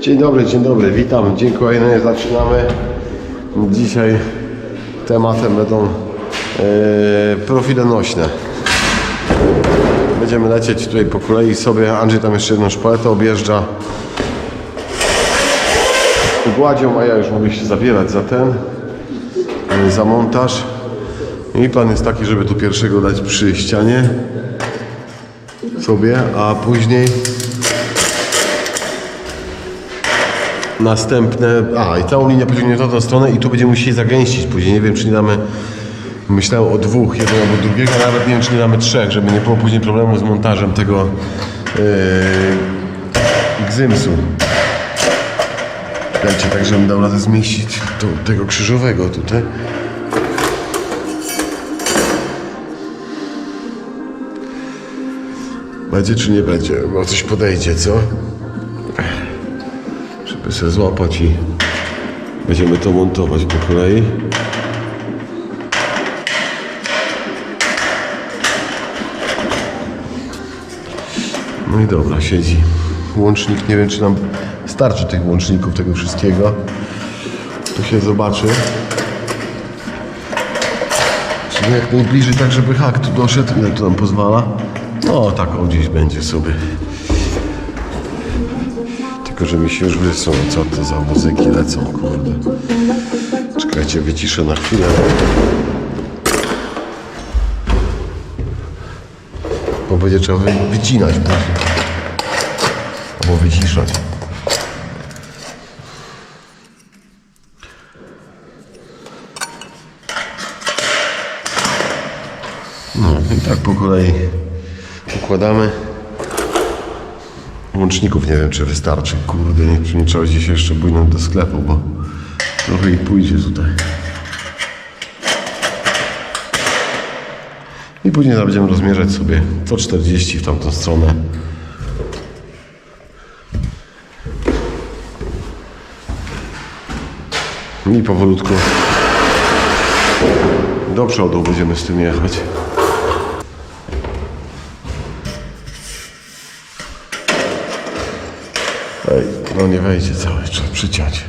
Dzień dobry, dzień dobry, witam. Dzień kolejny, zaczynamy. Dzisiaj tematem będą e, profile nośne. Będziemy lecieć tutaj po kolei sobie. Andrzej tam jeszcze jedną szpaletę objeżdża. Gładzią, a ja już mogę się zabierać za ten, e, za montaż. I plan jest taki, żeby tu pierwszego dać przy ścianie sobie, a później następne, a i całą linię pociągniętą w tą stronę i tu będziemy musieli zagęścić później, nie wiem czy nie damy, myślałem o dwóch, jednego albo drugiego, nawet nie wiem czy nie damy trzech, żeby nie było później problemu z montażem tego yy, Gzymsu. Dajcie tak, żebym dał radę zmieścić to, tego krzyżowego tutaj. Będzie czy nie będzie? Bo coś podejdzie, co? Żeby sobie złapać i będziemy to montować po kolei. No i dobra, siedzi. Łącznik, nie wiem czy nam starczy tych łączników, tego wszystkiego. Tu się zobaczy. Czyli jak najbliżej tak, żeby hak tu doszedł, ile to nam pozwala. No tak o gdzieś będzie sobie. Tylko, że mi się już wysą, co to za muzyki lecą, kurde. Czekajcie, wyciszę na chwilę. Bo będzie trzeba wy, wycinać później. Albo wyciszać. No i tak po kolei układamy. Łączników nie wiem czy wystarczy. Kurde, nie, nie trzeba gdzieś jeszcze bujnąć do sklepu, bo trochę ich pójdzie tutaj. I później będziemy rozmierzać sobie co 40 w tamtą stronę. I powolutku do przodu będziemy z tym jechać. No nie wejdzie cały, trzeba przyciąć.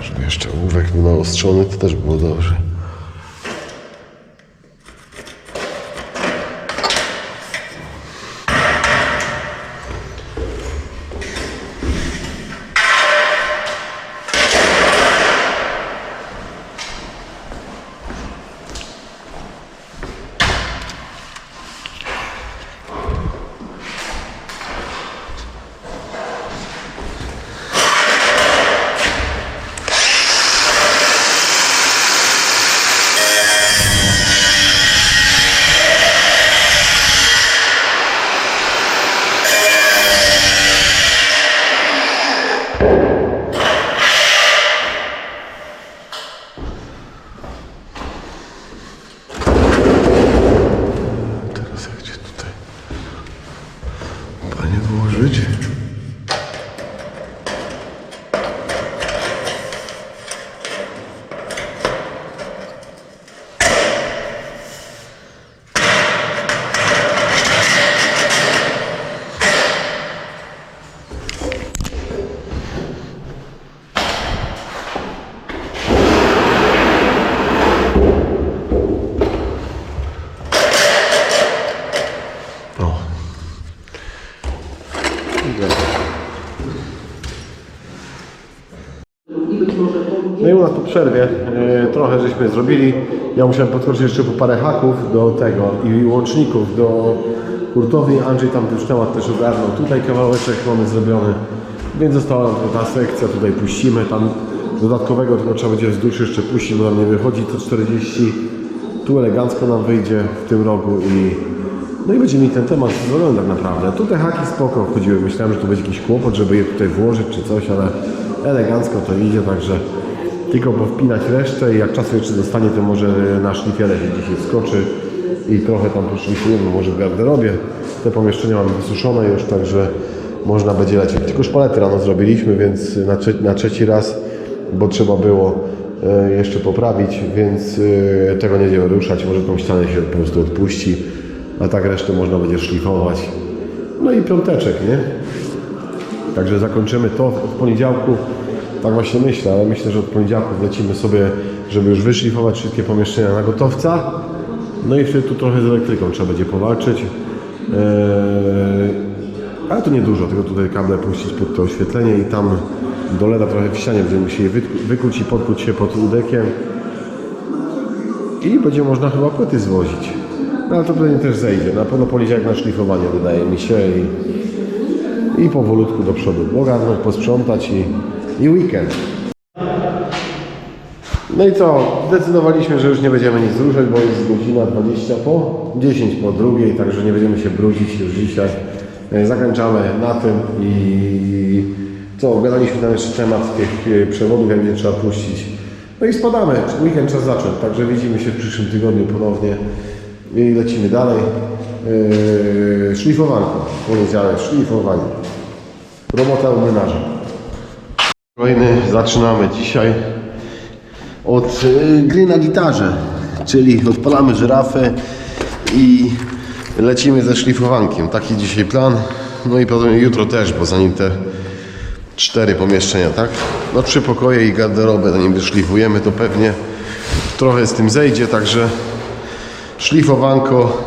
Żeby jeszcze ołówek był naostrzony, to też było dobrze. Panie włożyć? O. No i u nas po przerwie e, trochę żeśmy zrobili. Ja musiałem podskoczyć jeszcze po parę haków do tego i łączników do hurtowni. Andrzej tam już temat też ogarnął. Tutaj kawałeczek mamy zrobiony, więc została ta sekcja. Tutaj puścimy tam dodatkowego, tylko trzeba będzie wzdłuż jeszcze puścić, bo nam nie wychodzi to 40. Tu elegancko nam wyjdzie w tym rogu i no i będzie mi ten temat zadowolony tak naprawdę. Tutaj haki spoko wchodziły. Myślałem, że tu będzie jakiś kłopot, żeby je tutaj włożyć czy coś, ale elegancko to idzie, także tylko powpinać resztę i jak czasu jeszcze zostanie, to może na szlifierę się wskoczy i trochę tam poszlifujemy, może w garderobie. Te pomieszczenia mamy wysuszone już, także można będzie lecieć. Tylko szpalety rano zrobiliśmy, więc na, trze- na trzeci raz, bo trzeba było e, jeszcze poprawić, więc e, tego nie będziemy ruszać. Może tą ścianę się po prostu odpuści, a tak resztę można będzie szlifować No i piąteczek, nie? Także zakończymy to w poniedziałku. Tak właśnie myślę, ale myślę, że od poniedziałku lecimy sobie, żeby już wyszlifować wszystkie pomieszczenia na gotowca. No i wtedy tu trochę z elektryką trzeba będzie powalczyć. Eee, ale to nie dużo, tylko tutaj kable puścić pod to oświetlenie i tam do LEDa trochę w ścianie będziemy musieli wy- wykuć i podkuć się pod udekiem. I będzie można chyba płyty zwozić. No ale to pewnie też zejdzie. Na pewno poniedziałek na szlifowanie wydaje mi się i, i powolutku do przodu. Ogarnąć, posprzątać i, i weekend. No i co? Zdecydowaliśmy, że już nie będziemy nic ruszać, bo jest godzina 20 po 10 po drugiej, także nie będziemy się brudzić już dzisiaj. E, Zakończamy na tym i co? Ogadaliśmy tam jeszcze temat tych e, przewodów, jak będzie trzeba puścić. No i spadamy. Weekend czas zacząć, także widzimy się w przyszłym tygodniu ponownie i lecimy dalej. Yy, szlifowanko. Poniedziałek, szlifowanie. Robota u młynarza. Kolejny zaczynamy dzisiaj od y, gry na gitarze, czyli odpalamy żyrafę i lecimy ze szlifowankiem. Taki dzisiaj plan. No i potem jutro też, bo zanim te cztery pomieszczenia, tak? No trzy pokoje i garderobę, zanim wyszlifujemy, to pewnie trochę z tym zejdzie, także szlifowanko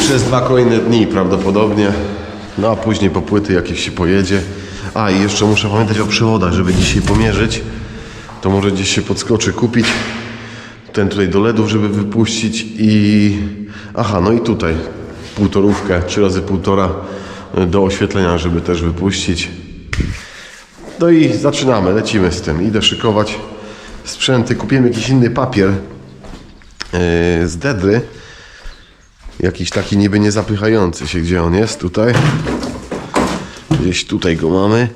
przez dwa kolejne dni prawdopodobnie. No a później po płyty jakieś się pojedzie. A i jeszcze muszę pamiętać o przewodach, żeby dzisiaj pomierzyć. To może gdzieś się podskoczy kupić. Ten tutaj do LEDów, żeby wypuścić i... Aha, no i tutaj półtorówkę, trzy razy półtora do oświetlenia, żeby też wypuścić. No i zaczynamy, lecimy z tym. Idę szykować sprzęty. Kupiłem jakiś inny papier yy, z Dedry. Jakiś taki niby niezapychający się. Gdzie on jest? Tutaj. Gdzieś tutaj go mamy.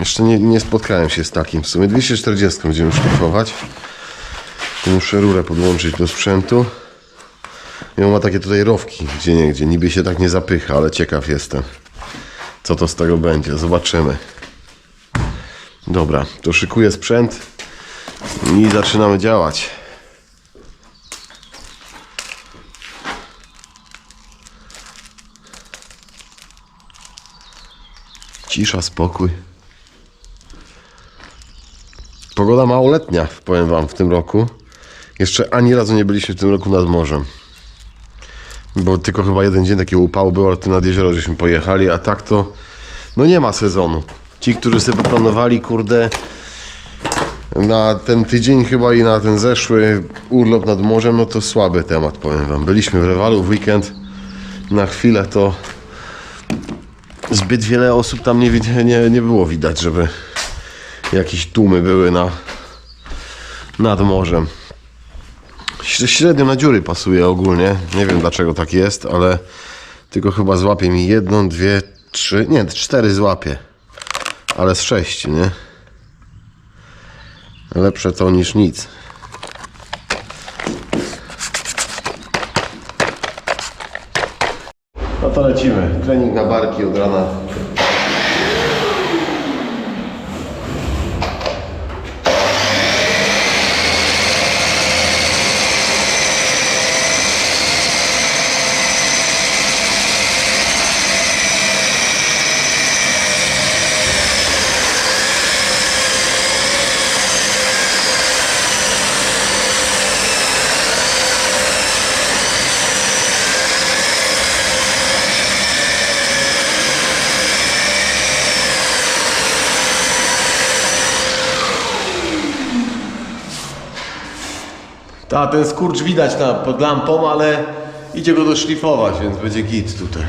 Jeszcze nie, nie spotkałem się z takim. W sumie 240 będziemy szlifować. Muszę rurę podłączyć do sprzętu. I on ma takie tutaj rowki, gdzie nie gdzie. Niby się tak nie zapycha, ale ciekaw jestem. Co to z tego będzie? Zobaczymy. Dobra, to szykuję sprzęt i zaczynamy działać. Cisza, spokój. Pogoda małoletnia, powiem Wam, w tym roku. Jeszcze ani razu nie byliśmy w tym roku nad morzem. Bo tylko chyba jeden dzień takiego upału był, ale ty nad jezioro żeśmy pojechali, a tak to no nie ma sezonu. Ci, którzy sobie poplanowali, kurde, na ten tydzień chyba i na ten zeszły urlop nad morzem, no to słaby temat, powiem Wam. Byliśmy w Rewalu w weekend, na chwilę to zbyt wiele osób tam nie, nie, nie było widać, żeby jakieś tłumy były na, nad morzem. Śre- Średnio na dziury pasuje ogólnie. Nie wiem dlaczego tak jest, ale tylko chyba złapie mi jedną, dwie, trzy, nie, cztery złapie. Ale z sześciu, nie? Lepsze to niż nic. To lecimy. Trening na barki od rana. Ta, ten skurcz widać na, pod lampą, ale idzie go doszlifować, więc będzie git tutaj.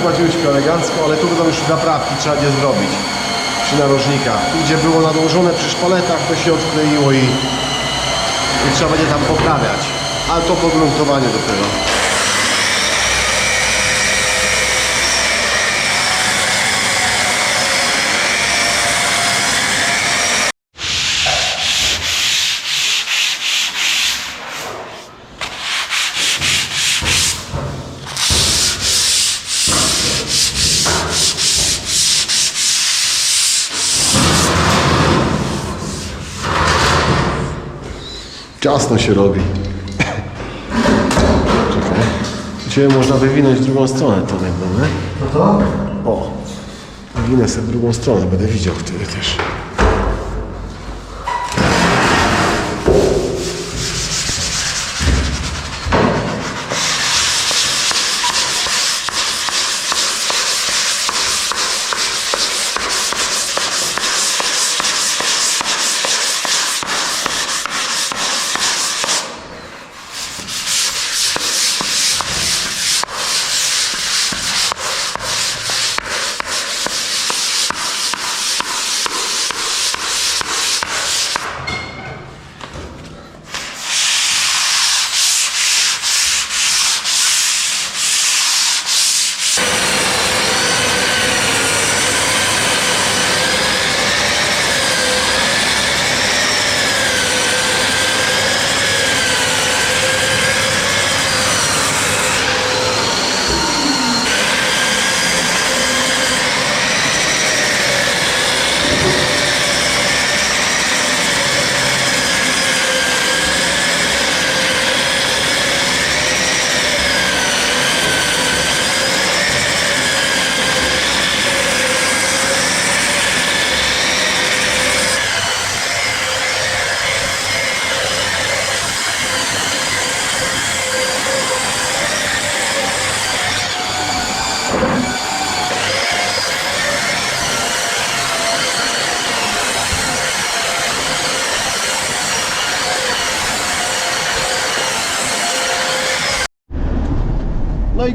Składziłyśmy elegancko, ale tu będą już naprawki, trzeba będzie zrobić przy narożnikach. Tu gdzie było nadłożone przy szpaletach, to się odkleiło i, i trzeba będzie tam poprawiać. Ale to pogruntowanie dopiero. Ciasno się robi. Czekaj. Ciebie można wywinąć w drugą stronę to jakby, nie? No to? O, winę sobie w drugą stronę, będę widział wtedy też.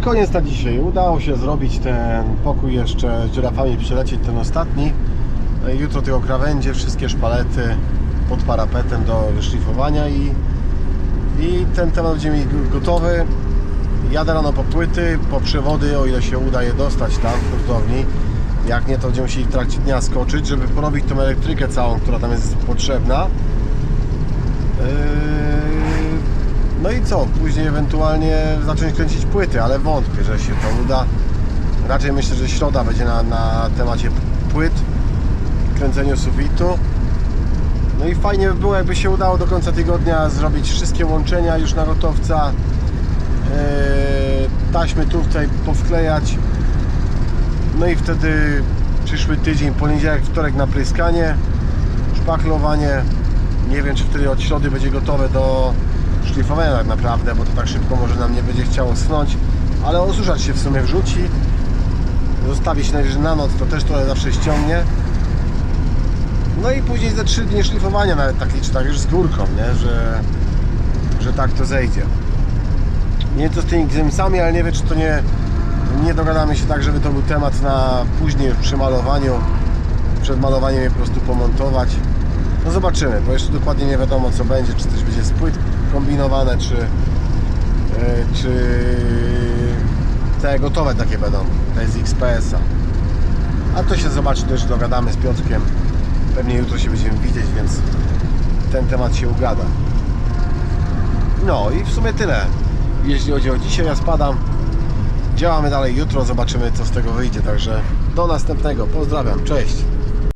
Koniec na dzisiaj. Udało się zrobić ten pokój jeszcze z dziurafami, przelecieć ten ostatni. Jutro tylko krawędzie, wszystkie szpalety pod parapetem do wyszlifowania i, i ten temat będzie mi gotowy. Jadę rano po płyty, po przewody, o ile się uda je dostać tam w hurtowni. Jak nie, to będziemy musieli w trakcie dnia skoczyć, żeby porobić tą elektrykę całą, która tam jest potrzebna. Yy, No i co? Później ewentualnie zacząć kręcić płyty, ale wątpię, że się to uda. Raczej myślę, że środa będzie na, na temacie płyt, kręceniu sufitu. No i fajnie by było, jakby się udało do końca tygodnia zrobić wszystkie łączenia już na gotowca. Yy, taśmy tu tutaj powklejać. No i wtedy przyszły tydzień, poniedziałek, wtorek na pryskanie, szpachlowanie. Nie wiem, czy wtedy od środy będzie gotowe do szlifowania tak naprawdę, bo to tak szybko może nam nie będzie chciało snąć, ale osuszać się w sumie wrzuci. Zostawi się najwyżej na noc, to też trochę zawsze ściągnie. No i później ze 3 dni szlifowania nawet tak liczę, tak już z górką, nie? Że, że tak to zejdzie. Nie wiem co z tymi gzymsami, ale nie wiem czy to nie, nie dogadamy się tak, żeby to był temat na później przy malowaniu. Przed malowaniem je po prostu pomontować. No zobaczymy, bo jeszcze dokładnie nie wiadomo co będzie, czy coś będzie z płyt kombinowane, czy, e, czy te gotowe takie będą, te z XPS-a. A to się zobaczy, też dogadamy z Piotrkiem. Pewnie jutro się będziemy widzieć, więc ten temat się ugada. No i w sumie tyle. Jeśli chodzi o dzisiaj, ja spadam. Działamy dalej jutro, zobaczymy co z tego wyjdzie. Także do następnego. Pozdrawiam, cześć.